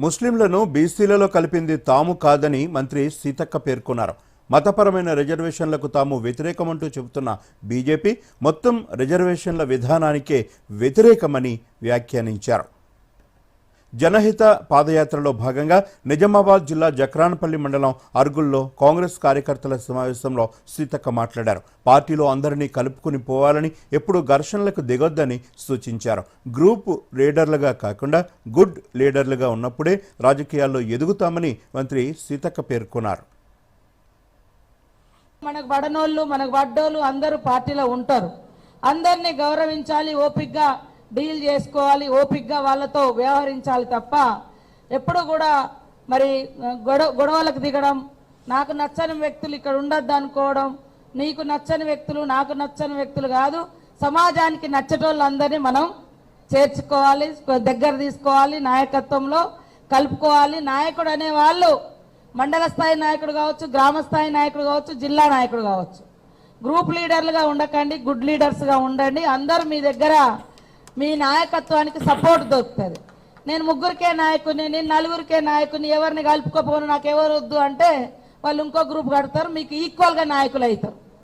ముస్లింలను బీసీలలో కలిపింది తాము కాదని మంత్రి సీతక్క పేర్కొన్నారు. మతపరమైన రిజర్వేషన్లకు తాము వ్యతిరేకమంటూ చెబుతున్న బీజేపీ మొత్తం రిజర్వేషన్ల విధానానికే వ్యతిరేకమని వ్యాఖ్యానించారు. జనహిత పాదయాత్రలో భాగంగా నిజామాబాద్ జిల్లా జక్రాన్పల్లి మండలం అర్గుల్లో కాంగ్రెస్ కార్యకర్తల సమావేశంలో సీతక్క మాట్లాడారు. పార్టీలో అందరినీ కలుపుకుని పోవాలని ఎప్పుడూ ఘర్షణలకు దిగొద్దని సూచించారు. గ్రూప్ లీడర్లుగా కాకుండా గుడ్ లీడర్లుగా ఉన్నప్పుడే రాజకీయాల్లో ఎదుగుతామని మంత్రి సీతక్క పేర్కొన్నారు. మనకు పడనోళ్ళు మనకు పడ్డోళ్ళు అందరూ పార్టీలో ఉంటారు. అందరినీ గౌరవించాలి ఓపిక్గా డీల్ చేసుకోవాలి ఓపిక్గా వాళ్ళతో వ్యవహరించాలి తప్ప ఎప్పుడు కూడా మరి గొడవ గొడవలకు దిగడం నాకు నచ్చని వ్యక్తులు ఇక్కడ ఉండొద్దు అనుకోవడం నీకు నచ్చని వ్యక్తులు నాకు నచ్చని వ్యక్తులు కాదు సమాజానికి నచ్చటోళ్ళందరినీ మనం చేర్చుకోవాలి దగ్గర తీసుకోవాలి నాయకత్వంలో కలుపుకోవాలి. నాయకుడు అనే వాళ్ళు మండల స్థాయి నాయకుడు కావచ్చు గ్రామ స్థాయి నాయకుడు కావచ్చు జిల్లా నాయకుడు కావచ్చు. గ్రూప్ లీడర్లుగా ఉండకండి గుడ్ లీడర్స్గా ఉండండి. అందరూ మీ దగ్గర మీ నాయకత్వానికి సపోర్ట్ దొరుకుతుంది. నేను ముగ్గురికే నాయకుని నేను నలుగురికే నాయకుని ఎవరిని కలుపుకోపోను నాకు ఎవరు వద్దు అంటే వాళ్ళు ఇంకో గ్రూప్ కడతారు మీకు ఈక్వల్గా నాయకులు అవుతారు